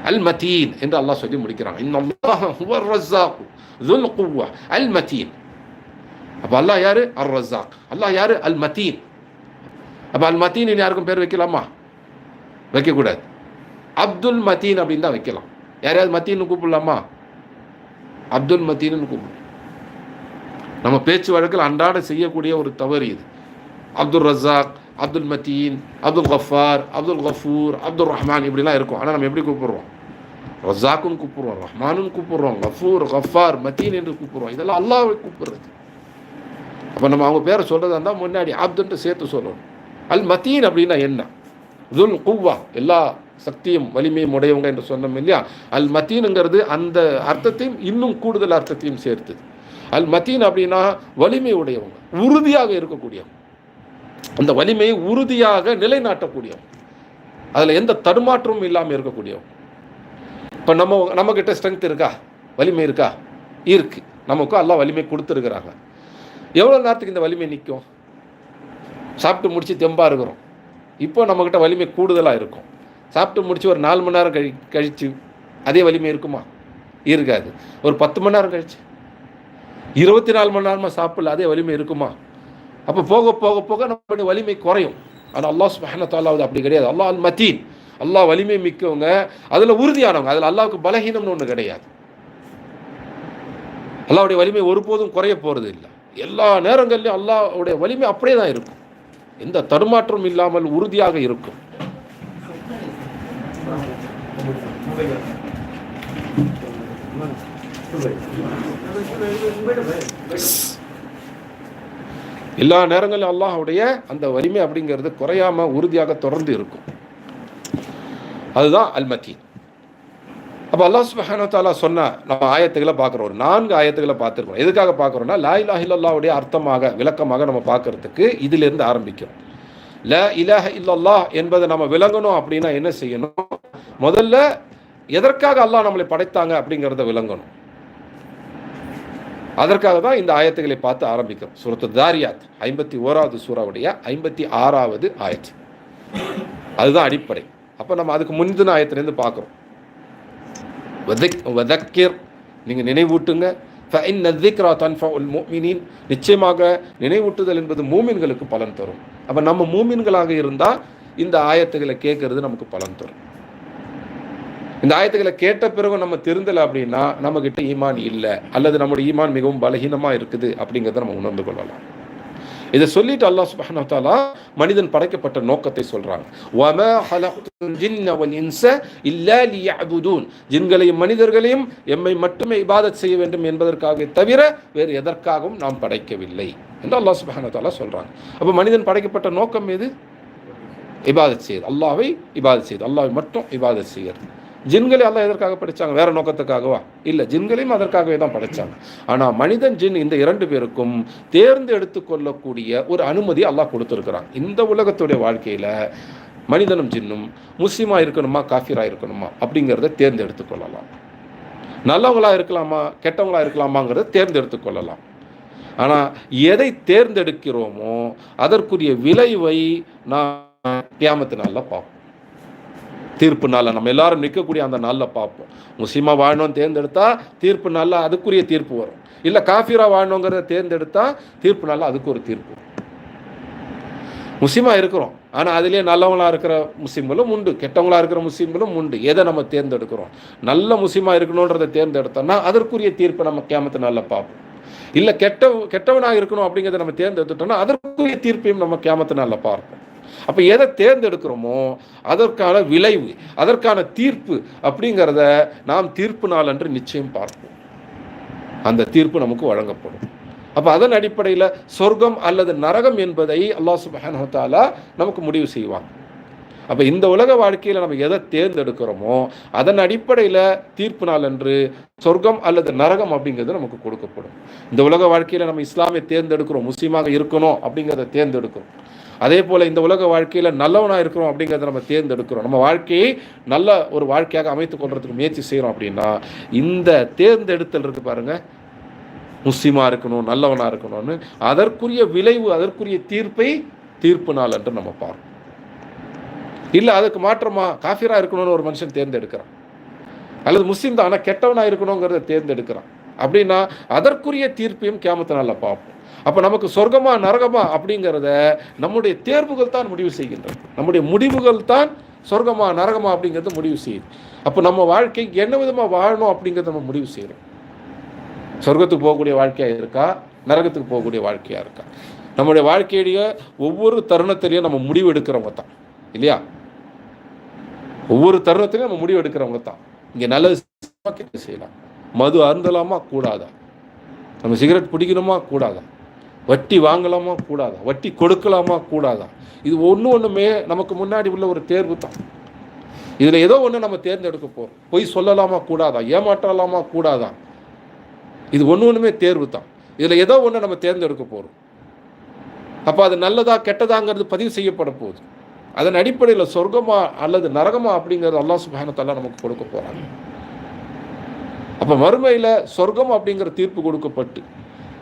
அல் மதீன் என்று அல்லாஹ் சொல்லி முடிக்கிறான் இன்னல்லாஹ் ஹுவர் ரஸாக் துல் குவ்வா அல் மதீன் அப்போ அல்லாஹ் யாரு அர் ரஸாக் அல்லாஹ் யாரு அல் மதீன் அப்போ அல் மதீன் யாருக்கும் பேர் வைக்கலாமா வைக்கக்கூடாது அப்துல் மதீன் அப்படின்னு தான் வைக்கலாம் யாரையாவது மத்தீன்னு கூப்பிடலாமா அப்துல் மத்தீன்னு கூப்பிடும் நம்ம பேச்சு வழக்கில் அன்றாட செய்யக்கூடிய ஒரு தவறு இது அப்துல் ரஸாக் அப்துல் மத்தீன் அப்துல் கஃபார் அப்துல் கஃபூர் அப்துல் ரஹ்மான் இப்படிலாம் இருக்கும் ஆனால் நம்ம எப்படி கூப்பிடுறோம் ரஸாக்குன்னு கூப்பிடுறோம் ரஹ்மானுன்னு கூப்பிடுறோம் கஃபூர் கஃபார் மத்தீன் என்று கூப்பிடுறோம். இதெல்லாம் அல்லாவை கூப்பிடுறது. அப்போ நம்ம அவங்க பேரை சொல்கிறதா இருந்தால் முன்னாடி அப்துன்ட்டு சேர்த்து சொல்லணும். அல் மத்தீன் அப்படின்னா என்ன? துல் குவ்வா எல்லா சக்தியும் வலிமையும் உடையவங்க என்று சொன்னோம் இல்லையா? அல் மத்தீனுங்கிறது அந்த அர்த்தத்தையும் இன்னும் கூடுதல் அர்த்தத்தையும் சேர்த்துது. அல் மத்தீன் அப்படின்னா வலிமை உடையவங்க உறுதியாக இருக்கக்கூடியவங்க. அந்த வலிமையை உறுதியாக நிலைநாட்டக்கூடியவங்க. அதில் எந்த தடுமாற்றமும் இல்லாமல் இருக்கக்கூடியவங்க. இப்போ நம்ம நம்மக்கிட்ட ஸ்ட்ரென்த் இருக்கா? வலிமை இருக்கா? இருக்கு. நமக்கும் எல்லாம் வலிமை கொடுத்துருக்குறாங்க. எவ்வளோ நேரத்துக்கு இந்த வலிமை நிற்கும் சாப்பிட்டு முடித்து தெம்பாக இருக்கிறோம். இப்போ நம்மக்கிட்ட வலிமை கூடுதலாக இருக்கும். சாப்பிட்டு முடித்து ஒரு நாலு மணி நேரம் கழி கழித்து அதே வலிமை இருக்குமா? இருக்காது. ஒரு பத்து மணி நேரம் கழிச்சு. இருபத்தி நாலு மணி நேரமாக சாப்பிடல அதே வலிமை இருக்குமா? அப்போ போக போக போக நம்ம வலிமை குறையும். ஆனால் அல்லாஹ் சுபஹானத்தாலாவது அப்படி கிடையாது. அல்லாஹ் அல் மத்தீன் அல்லாஹ் வலிமை மிக்கவங்க. அதில் உறுதியானவங்க. அதில் அல்லாவுக்கு பலகீனம்னு ஒன்று கிடையாது. அல்லாவுடைய வலிமை ஒருபோதும் குறைய போகிறது இல்லை. எல்லா நேரங்கள்லையும் அல்லாவுடைய வலிமை அப்படியே தான் இருக்கும். எந்த தடுமாற்றம் இல்லாமல் உறுதியாக இருக்கும். எல்லா நேரங்களிலும் அல்லாஹுடைய அந்த வலிமை அப்படிங்கிறது குறையாம உறுதியாக தொடர்ந்து இருக்கும். அதுதான் அல்மத்தி அப்போ அல்லாஹ் சுபஹானோ தாலா சொன்ன நம்ம ஆயத்துக்களை பார்க்குறோம். ஒரு நான்கு ஆயத்துக்களை பார்த்துருக்கோம் எதுக்காக பார்க்குறோம்னா லா இலாஹ இல்லல்லாவுடைய அர்த்தமாக விளக்கமாக நம்ம பார்க்கறதுக்கு இதிலிருந்து ஆரம்பிக்கிறோம். ல இலஹ இல்லல்லாஹ் என்பதை நம்ம விளங்கணும் அப்படின்னா என்ன செய்யணும்? முதல்ல எதற்காக அல்லாஹ் நம்மளை படைத்தாங்க அப்படிங்கிறத விளங்கணும். அதற்காக தான் இந்த ஆயத்துக்களை பார்த்து ஆரம்பிக்கும் சுரத்து தாரியாத் ஐம்பத்தி ஓராவது சூறாவுடைய ஐம்பத்தி ஆறாவது ஆயத்து. அதுதான் அடிப்படை. அப்போ நம்ம அதுக்கு முந்தின ஆயத்துலேருந்து பார்க்குறோம். வதக்கீர் நீங்கள் நினைவூட்டுங்க. ஃபைன் நிச்சயமாக நினைவூட்டுதல் என்பது மூமின்களுக்கு பலன் தரும். அப்போ நம்ம மூமின்களாக இருந்தால் இந்த ஆயத்துகளை கேட்கறது நமக்கு பலன் தரும். இந்த ஆயத்துக்களை கேட்ட பிறகு நம்ம தெரிந்தலை அப்படின்னா நம்மக்கிட்ட ஈமான் இல்லை. அல்லது நம்முடைய ஈமான் மிகவும் பலகீனமாக இருக்குது அப்படிங்கிறத நம்ம உணர்ந்து கொள்ளலாம். இதை சொல்லிட்டு அல்லாஹ் சுப்ஹானஹு தஆலா மனிதன் படைக்கப்பட்ட நோக்கத்தை சொல்றாங்க வமா ஹலக்துல் ஜின்ன வல் இன்ஸ இல்லா லியஅபுதூன். ஜின்களையும் மனிதர்களையும் எம்மை மட்டுமே இபாதத் செய்ய வேண்டும் என்பதற்காகவே தவிர வேறு எதற்காகவும் நாம் படைக்கவில்லை என்று அல்லாஹ் சுப்ஹானஹு தஆலா சொல்றாங்க அப்போ மனிதன் படைக்கப்பட்ட நோக்கம் எது? இபாதத் செய்யுது அல்லாஹ்வை இபாதத் செய்யுது அல்லாஹ்வை மட்டும் இபாதத் செய்யறது. ஜின்களை எல்லாம் எதற்காக படித்தாங்க வேறு நோக்கத்துக்காகவா? இல்லை ஜின்களையும் அதற்காகவே தான் படித்தாங்க ஆனால் மனிதன் ஜின் இந்த இரண்டு பேருக்கும் தேர்ந்து எடுத்துக்கொள்ளக்கூடிய ஒரு அனுமதி அல்லாஹ் கொடுத்துருக்குறாங்க இந்த உலகத்துடைய வாழ்க்கையில் மனிதனும் ஜின்னும் முஸ்லீமாக இருக்கணுமா காஃபிராக இருக்கணுமா அப்படிங்கிறத தேர்ந்தெடுத்து கொள்ளலாம். நல்லவங்களாக இருக்கலாமா கெட்டவங்களாக இருக்கலாமாங்கிறத தேர்ந்தெடுத்து கொள்ளலாம். ஆனால் எதை தேர்ந்தெடுக்கிறோமோ அதற்குரிய விளைவை நான் கியாமத்து நாளில் பார்ப்போம். தீர்ப்பு நாளில் நம்ம எல்லாரும் நிற்கக்கூடிய அந்த நாளில் பார்ப்போம். முஸ்லீமாக வாழணும்னு தேர்ந்தெடுத்தால் தீர்ப்பு நாளில் அதுக்குரிய தீர்ப்பு வரும். இல்லை காஃபிரா வாழணுங்கிறத தேர்ந்தெடுத்தால் தீர்ப்பு நாளில் அதுக்கு ஒரு தீர்ப்பு. முஸ்லீமாக இருக்கிறோம். ஆனால் அதிலே நல்லவங்களா இருக்கிற முஸ்லீம்களும் உண்டு. கெட்டவங்களா இருக்கிற முஸ்லீம்களும் உண்டு. எதை நம்ம தேர்ந்தெடுக்கிறோம்? நல்ல முஸ்லீமாக இருக்கணுன்றதை தேர்ந்தெடுத்தோம்னா அதற்குரிய தீர்ப்பை நம்ம கேமத்து நாளில் பார்ப்போம். இல்லை கெட்ட கெட்டவனாக இருக்கணும் அப்படிங்கிறத நம்ம தேர்ந்தெடுத்துட்டோம்னா அதற்குரிய தீர்ப்பையும் நம்ம கேமத்து நாளில் பார்ப்போம். அப்போ எதை தேர்ந்தெடுக்கிறோமோ அதற்கான விளைவு அதற்கான தீர்ப்பு அப்படிங்கிறத நாம் தீர்ப்பு நாள் அன்று நிச்சயம் பார்ப்போம். அந்த தீர்ப்பு நமக்கு வழங்கப்படும். அப்போ அதன் அடிப்படையில் சொர்க்கம் அல்லது நரகம் என்பதை அல்லாஹ் சுபஹானா நமக்கு முடிவு செய்வாங்க. அப்போ இந்த உலக வாழ்க்கையில் நம்ம எதை தேர்ந்தெடுக்கிறோமோ அதன் அடிப்படையில் தீர்ப்பு நாள் அன்று சொர்க்கம் அல்லது நரகம் அப்படிங்கிறது நமக்கு கொடுக்கப்படும். இந்த உலக வாழ்க்கையில் நம்ம இஸ்லாமை தேர்ந்தெடுக்கிறோம் முஸ்லீமாக இருக்கணும் அப்படிங்கிறத தேர்ந்தெடுக்கிறோம். அதே போல் இந்த உலக வாழ்க்கையில் நல்லவனாக இருக்கிறோம் அப்படிங்கிறத நம்ம தேர்ந்தெடுக்கிறோம். நம்ம வாழ்க்கையை நல்ல ஒரு வாழ்க்கையாக அமைத்து கொள்றதுக்கு முயற்சி செய்கிறோம் அப்படின்னா இந்த தேர்ந்தெடுத்தல் இருக்கு பாருங்க. முஸ்லீமாக இருக்கணும் நல்லவனாக இருக்கணும்னு அதற்குரிய விளைவு அதற்குரிய தீர்ப்பை தீர்ப்பு நாள் என்று நம்ம பார்ப்போம். இல்லை அதுக்கு மாற்றமா காஃபிராக இருக்கணும்னு ஒரு மனுஷன் தேர்ந்தெடுக்கிறான். அல்லது முஸ்லீம் தான் ஆனால் கெட்டவனாக இருக்கணுங்கிறத தேர்ந்தெடுக்கிறான். அப்படின்னா அதற்குரிய தீர்ப்பையும் கேமத்து நாளில் பார்ப்போம். அப்போ நமக்கு சொர்க்கமா நரகமா அப்படிங்கிறத நம்முடைய தேர்வுகள் தான் முடிவு செய்கின்றது. நம்முடைய முடிவுகள் தான் சொர்க்கமா நரகமா அப்படிங்கிறத முடிவு செய்யுது. அப்போ நம்ம வாழ்க்கை என்ன விதமாக வாழணும் அப்படிங்கிறத நம்ம முடிவு செய்கிறோம் சொர்க்கத்துக்கு போகக்கூடிய வாழ்க்கையாக இருக்கா? நரகத்துக்கு போகக்கூடிய வாழ்க்கையாக இருக்கா? நம்முடைய வாழ்க்கையுடைய ஒவ்வொரு தருணத்திலையும் நம்ம முடிவு எடுக்கிறவங்க தான் இல்லையா? ஒவ்வொரு தருணத்திலையும் நம்ம முடிவு எடுக்கிறவங்க தான். இங்கே நல்லது செய்யலாம். மது அருந்தலாமா? கூடாதா? நம்ம சிகரெட் பிடிக்கணுமா? கூடாதா? வட்டி வாங்கலாமா? கூடாதா? வட்டி கொடுக்கலாமா? கூடாதா? இது ஒன்று ஒன்றுமே நமக்கு முன்னாடி உள்ள ஒரு தேர்வு தான் இதில் ஏதோ ஒன்று நம்ம தேர்ந்தெடுக்க போகிறோம் பொய் சொல்லலாமா? கூடாதா? ஏமாற்றலாமா? கூடாதா? இது ஒன்று ஒன்றுமே தேர்வு தான் இதில் ஏதோ ஒன்று நம்ம தேர்ந்தெடுக்க போகிறோம் அப்போ அது நல்லதா கெட்டதாங்கிறது பதிவு செய்யப்பட போகுது. அதன் அடிப்படையில் சொர்க்கமா அல்லது நரகமா அப்படிங்கிறது அல்லாஹ் சுபானத்தெல்லாம் நமக்கு கொடுக்க போகிறாங்க அப்போ மறுமையில் சொர்க்கம் அப்படிங்கிற தீர்ப்பு கொடுக்கப்பட்டு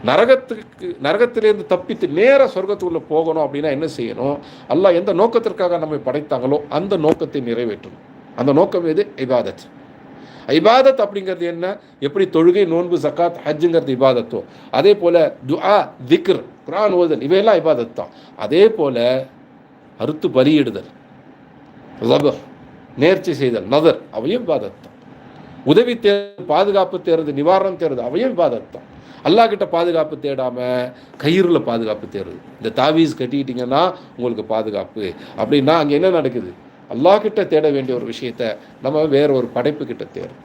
நரகத்துக்கு நரகத்திலேருந்து தப்பித்து நேராக சொர்க்கத்துக்குள்ளே போகணும் அப்படின்னா என்ன செய்யணும்? அல்லாஹ் எந்த நோக்கத்திற்காக நம்மை படைத்தாங்களோ அந்த நோக்கத்தை நிறைவேற்றணும். அந்த நோக்கம் எது? இபாதத். இபாதத் அப்படிங்கிறது என்ன? எப்படி தொழுகை நோன்பு சக்காத் ஹஜ்ஜுங்கிறது இபாதத்தோ. அதே போல் துஆ திக்ர் குரான் ஓதல் இவையெல்லாம் இபாதத் தான். அதே போல் அறுத்து பலியிடுதல் நேர்ச்சி செய்தல் நதர் அவையும் இபாதத் தான். உதவி தேர்வு பாதுகாப்பு தேர்றது நிவாரணம் தேர்றது அவையும் இபாதத் அல்லா அல்லாஹ் கிட்ட பாதுகாப்பு தேடாம கயிறுல பாதுகாப்பு தேடுது. இந்த தாவீஸ் கட்டிக்கிட்டீங்கன்னா உங்களுக்கு பாதுகாப்பு. அப்படின்னா அங்கே என்ன நடக்குது? அல்லாஹ் கிட்ட தேட வேண்டிய ஒரு விஷயத்த நம்ம வேற ஒரு படைப்பு கிட்ட தேடும்